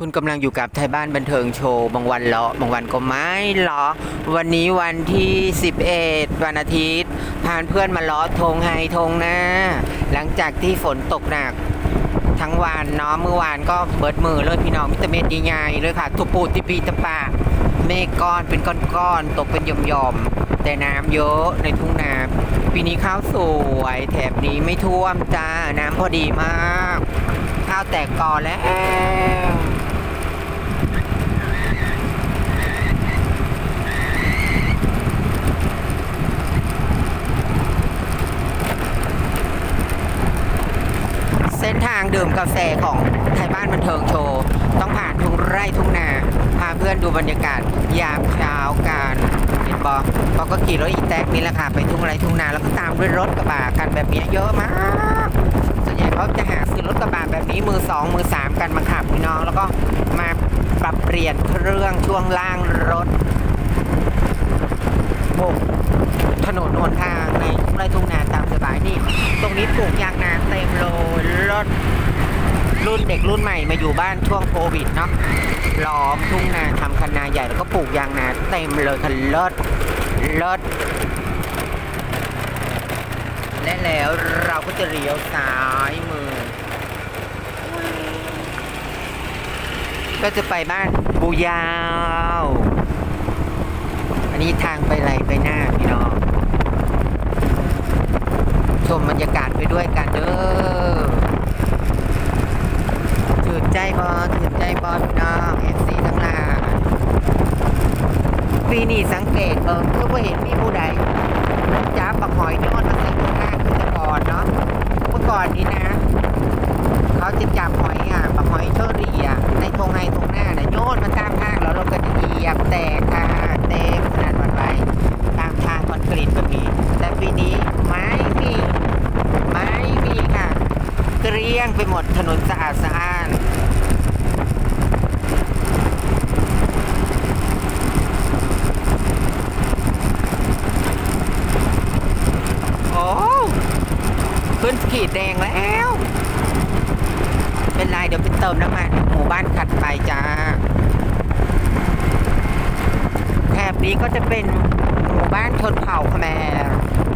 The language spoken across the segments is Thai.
คุณกำลังอยู่กับไทยบ้านบันเทิงโชว์ บางวันเลาะบางวันก็ไม่เลาะวันนี้วันที่ 11 วันอาทิตย์ พานเพื่อนมาเลาะทงไฮทงหน้า หลังจากที่ฝนตกหนัก ทั้งวันเนาะเมื่อวานก็เบิดมือเลยพี่น้องมิตรเม็ดใหญ่เลยค่ะทุปูติปีตะปะเมฆก้อนเป็นก้อนๆตกเป็นหย่อมๆแต่น้ำเยอะในทุ่งนาปีนี้ข้าวสวยแถบนี้ไม่ท่วมจ้าน้ำพอดีมาก ข้าวแตกกอแล้ว เส้นทางดื่มกาแฟของไทยบ้านบันเทิงโชว์ ต้องผ่านทุ่งไร่ทุ่งนา พาเพื่อนดูบรรยากาศยามเช้ากันเห็นบอเขาก็ขี่รถอีแท็กนี่แหละค่ะไปทุ่งไร่ทุ่งนาแล้วก็ตามด้วยรถกระบะกันแบบนี้เยอะมากส่วนใหญ่เขาจะหาซื้อรถกระบะแบบนี้มือสองมือสามกันมาขับพี่น้อง แล้วก็มาปรับเปลี่ยนเครื่องช่วงล่างรถโบกถนนหนทางใน งไรทุ่งนาตามสบายนี่ ตรงนี้ปลูกยางนาเต็มเลยรถรุ่นเด็กรุ่นใหม่มาอยู่บ้านช่วงโควิดเนาะล้อมทุ่งนาทำคันนาใหญ่แล้วก็ปลูกยางนาเต็มเลยคันรถรถและแล้วเราก็จะเลี้ยวซ้ายมือ ก็จะไปบ้านบูยาว อันนี้ทางไปไรไปหน้าพี่น้อง ชมบรรยากาศไปด้วยกันเด้อถือใจบอลถือใจบอพี่น้องเอฟซีทั้งหลายปีนี้สังเกตเออคือว่าเห็นมีผู้ใดจ้าปักหอยยอดมาใส่ตรงหน้าคือแต่ก่อนเนาะเมื่อก่อนนี้นะ เขาจะจับหอยอะปักหอยเชอรี่อะในทงไฮทงหน้าน่ะโยนมาตามทางแล้วเราก็จะเหยียบแตกค่ะเต็มขนาดวันไปตามทางคอนกรีตก็มี แต่ปีนี้ไม่มี ไม่มีค่ะ เกลี้ยงไปหมดถนนสะอาดสะอ้าน โอ้ขึ้นขีด แดงแล้ว เป็นไรเดี๋ยวไปเติมน้ำมันหมู่บ้านขัดไปจ้าแถบนี้ก็จะเป็นหมู่บ้านชนเผ่าขแมร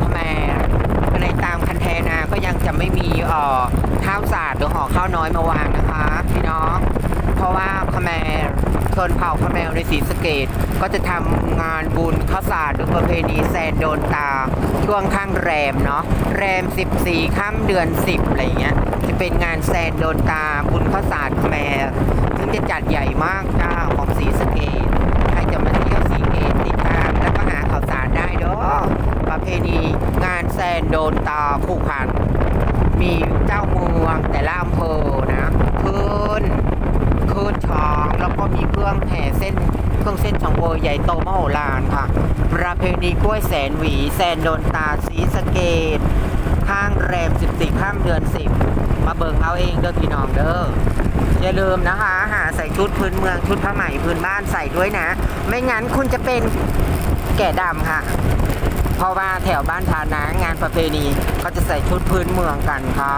ขแมรในตามคันแทนาก็ยังจะไม่มีเอ่อข้าวสาดหรือห่อข้าวน้อยมาวางนะคะพี่น้อง ราะว่าขแมรชนเผ่าขแมรในศรีสะเกดก็จะทำงานบุญข้าวสารหรือประเพณีแซนโดนตา ช่วงข้างแรมเนาะแรม 14ค่ำเดือน 10อะไรเงี้ยจะเป็นงานแซนโดนตาบุญข้าวสารแขมรซึ่งจะจัดใหญ่มากจ้าของศรีสะเกดใครจะมาเที่ยวศรีเกดติดตามแล้วก็หาข่าวสารได้เด้อประเพณีงานแซนโดนตาผูกพันมีเจ้าเมืองแต่ละอำเภอนะขึ้น ขึ้นช้างแล้วก็มีเครื่องแห่เส้น เครื่องเส้นสังเวยใหญ่โตมโหฬารค่ะ ประเพณีกล้วยแสนหวีแซนโดนตาสีสเกต ข้างแรม 14 ข้ามเดือน 10 มาเบิงเอาเองเด้อพี่น้องเด้ออย่าลืมนะคะ หาใส่ชุดพื้นเมืองชุดผ้าไหมพื้นบ้านใส่ด้วยนะ ไม่งั้นคุณจะเป็นแก่ดำค่ะ เพราะว่าแถวบ้านทานะงานประเพณีเขาจะใส่ชุดพื้นเมืองกันค่ะ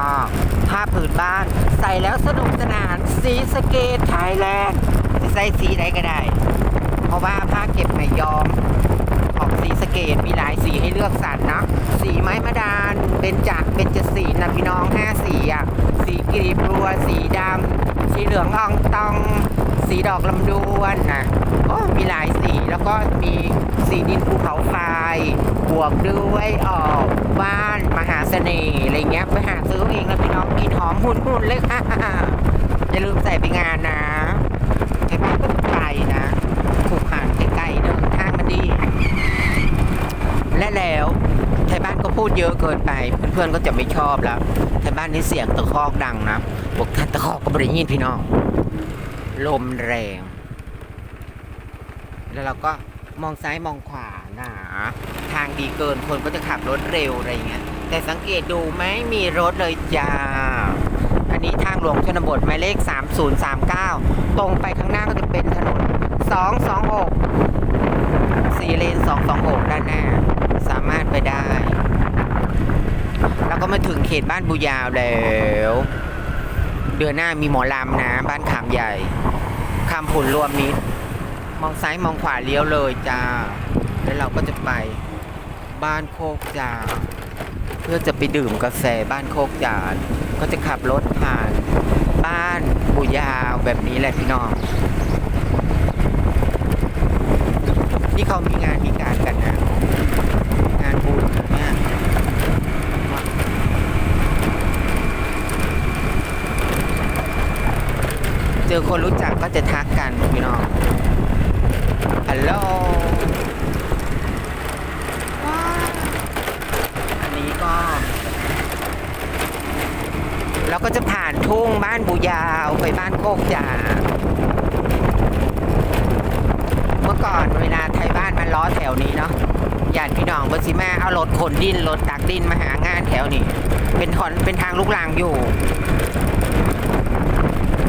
ผ้าผืนบ้าน ใส่แล้วสนุกสนาน สีสเกตไทยแลนด์จะใส่สีไหนก็ได้ เพราะว่าผ้าเก็บไหมย้อม ของสีสเกตมีหลายสีให้เลือกสรรเนาะสีไม้มะดานเป็นจากเป็นจสีนะพี่น้องห้าสีอะสีกรีบรัว สีดำสีเหลืองอองตอง สีดอกลำดวนนะโอ้มีหลายสีแล้วก็มีสีดินภูเขาไฟบวกด้วยออกบ้านม สน่ห์อะไรเงี้ยไปหาซื้อเองนะพี่น้องกินหอมหุ่นหุ่นๆเลยค่ะอย่าลืมใส่ไปงานนะไอ้บ้านก็ไกลนะถูกผ่านไกลๆเดินทางมันดี และแล้วไทยบ้านก็พูดเยอะเกินไป เพื่อนๆก็จะไม่ชอบแล้วไทยบ้านนี่เสียงตะคอกดังนะบอกท่านตะคอกก็ไม่ได้ยินพี่น้อง ลมแรง แล้วเราก็มองซ้ายมองขวานะทางดีเกินคนก็จะขับรถเร็วอะไรเงี้ย แต่สังเกตดูไม่มีรถเลยจ้า อันนี้ทางหลวงชนบทหมายเลข 3039 ตรงไปข้างหน้าก็จะเป็นถนน 226สี่เลน 226 ด้านหน้า สามารถไปได้ แล้วก็มาถึงเขตบ้านบูยาวแล้ว เดือนหน้ามีหมอลำนะ บ้านขามใหญ่คำผุนรวมมิตร มองซ้ายมองขวาเลี้ยวเลยจ้า แล้วเราก็จะไปบ้านโคกจา เพื่อจะไปดื่มกาแฟบ้านโคกจานก็จะขับรถผ่านบ้านปูยาวแบบนี้แหละพี่น้องนี่เขามีงานมีการกันนะงานบุญเนี่ยเจอคนรู้จักก็จะทักกันพี่น้องฮัลโหลว้าวอันนี้ก็ เราก็จะผ่าน ทุ่งบ้านบูยาวไปบ้านโคกจาเมื่อก่อนเวลาไทยบ้านมันล้อแถวนี้เนาะญาติพี่น้องเบอร์ซิมาเอารถขนดินรถตักดินมาหางานแถวนี้ เป็นถอนเป็นทางลูกลางอยู่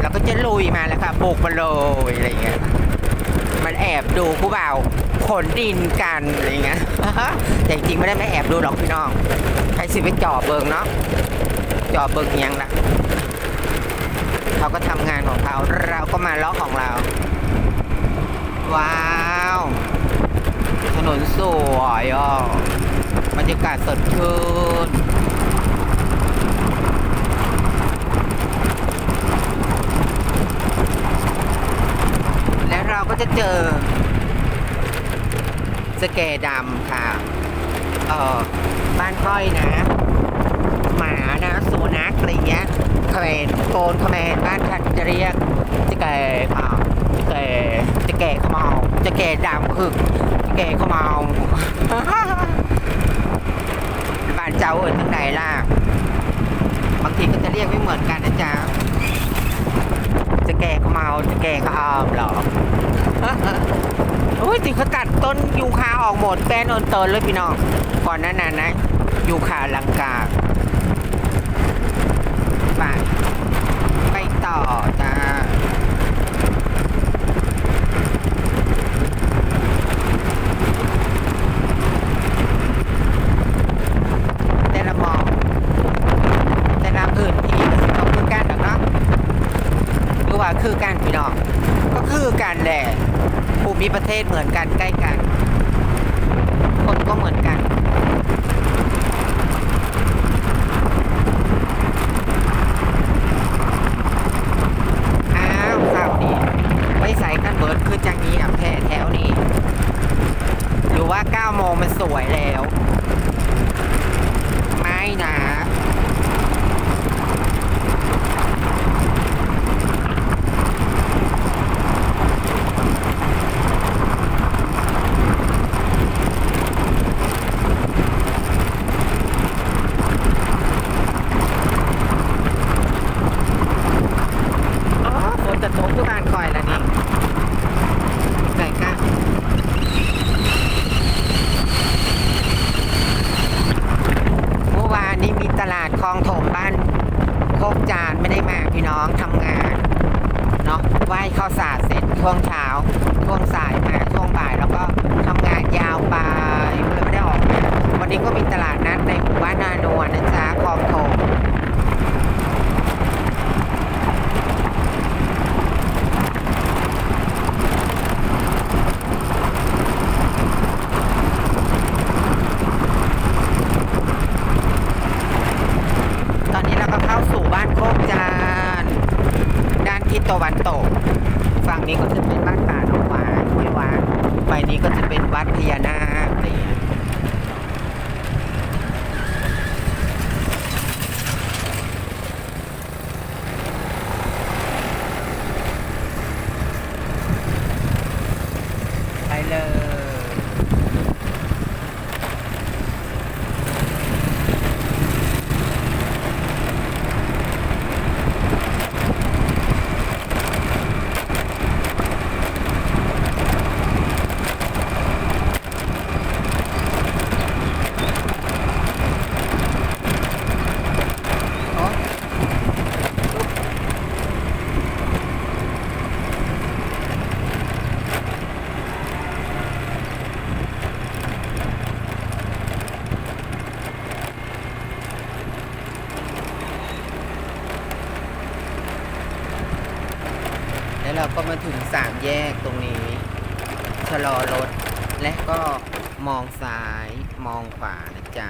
เราก็จะลุยมาแล้วค่ะบุกมาเลยอะไรเงี้ยมันแอบดูผู้บ่าวขนดินกันอะไรเงี้ยแต่จริงๆไม่ได้ไม่แอบดูหรอกพี่น้องใครสิไปจ่อเบิงเนาะจ่อเบิงยังละ เขาก็ทำงานของเขาเราก็มาล้อของเรา ว้าว ถนนสวยอะบรรยากาศสดชื่นแล้วเราก็จะเจอสแกดำค่ะ เออบ้านก้อยนะ หมานะสุนัขอะไรเงี้ยเขมรโก นเขมรบ้านท่านจะเรียกจะแก่อ่าจะแก่จะแก่ขมเอาจะแก่ดำคือจะแก่ขมเอาบ้านเจ้าเอิญทั้งใดล่ะบางทีก็จะเรียกไม่เหมือนกันนะจ๊ะจะแก่ขมเอาจะแก่ขมเอาเหรอโอ้ยถึงเขาตัดต้นยูคาออกหมดแป้นอนเตินเลยพี่น้องก่อนหนั้นนะยูคาลังกาไปไป ต่อจ้าแต่ละหมองแต่ละพื้นที่ก็สิต้องคือกันดอกเนาะหรือว่าคือกันพี่น้องก็คือกันแหละภูมิประเทศเหมือนกันใกล้กัน คนก็เหมือนกัน อ้าวเสาร์นี้ไว้ใส่กันเบิร์ดคือจังนี้อะแท้แถวนี้ ห มอว่า9โมงมันสวยแล้ว ไม่นะ เราก็มาถึงสามแยกตรงนี้ ชะลอรถ และก็มองซ้ายมองขวานะจ๊ะ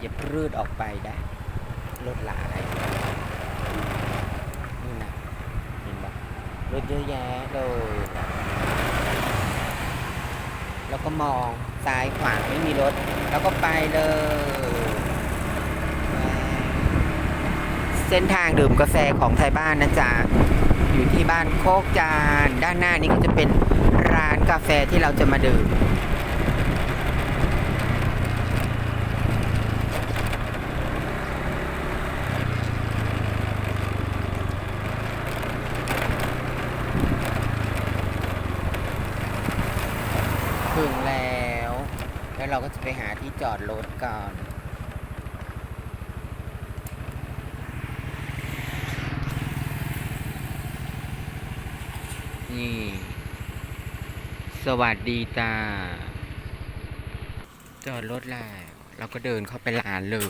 อย่าพืดออกไปได้รถหลายนี่นะเห็นปะรถเยอะแยะเลยแล้วก็มองซ้ายขวาไม่มีรถ แล้วก็ไปเลยเส้นทางดื่มกาแฟของไทยบ้านนะจ๊ะ อยู่ที่บ้านโคกจาน ด้านหน้านี้ก็จะเป็นร้านกาแฟที่เราจะมาดื่มถึงแล้ว แล้วเราก็จะไปหาที่จอดรถก่อน นี่ สวัสดีจ้าจอดรถแล้วเราก็เดินเข้าไปร้านเลย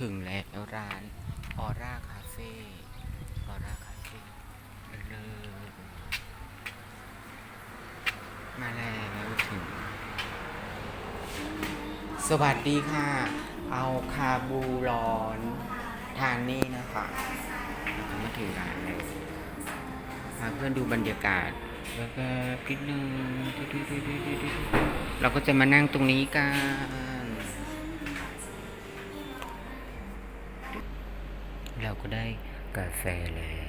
ถึงแล้วร้านออร่าคาเฟ่ออร่าคาเฟ่เลยมาแล้วถึง สวัสดีค่ะ เอาคาบูร้อน ทานนี่นะคะมาถึงร้านเลย พาเพื่อนดูบรรยากาศ แล้วก็พิดนึงเราก็จะมานั่งตรงนี้กันเราก็ได้กาแฟแล้ว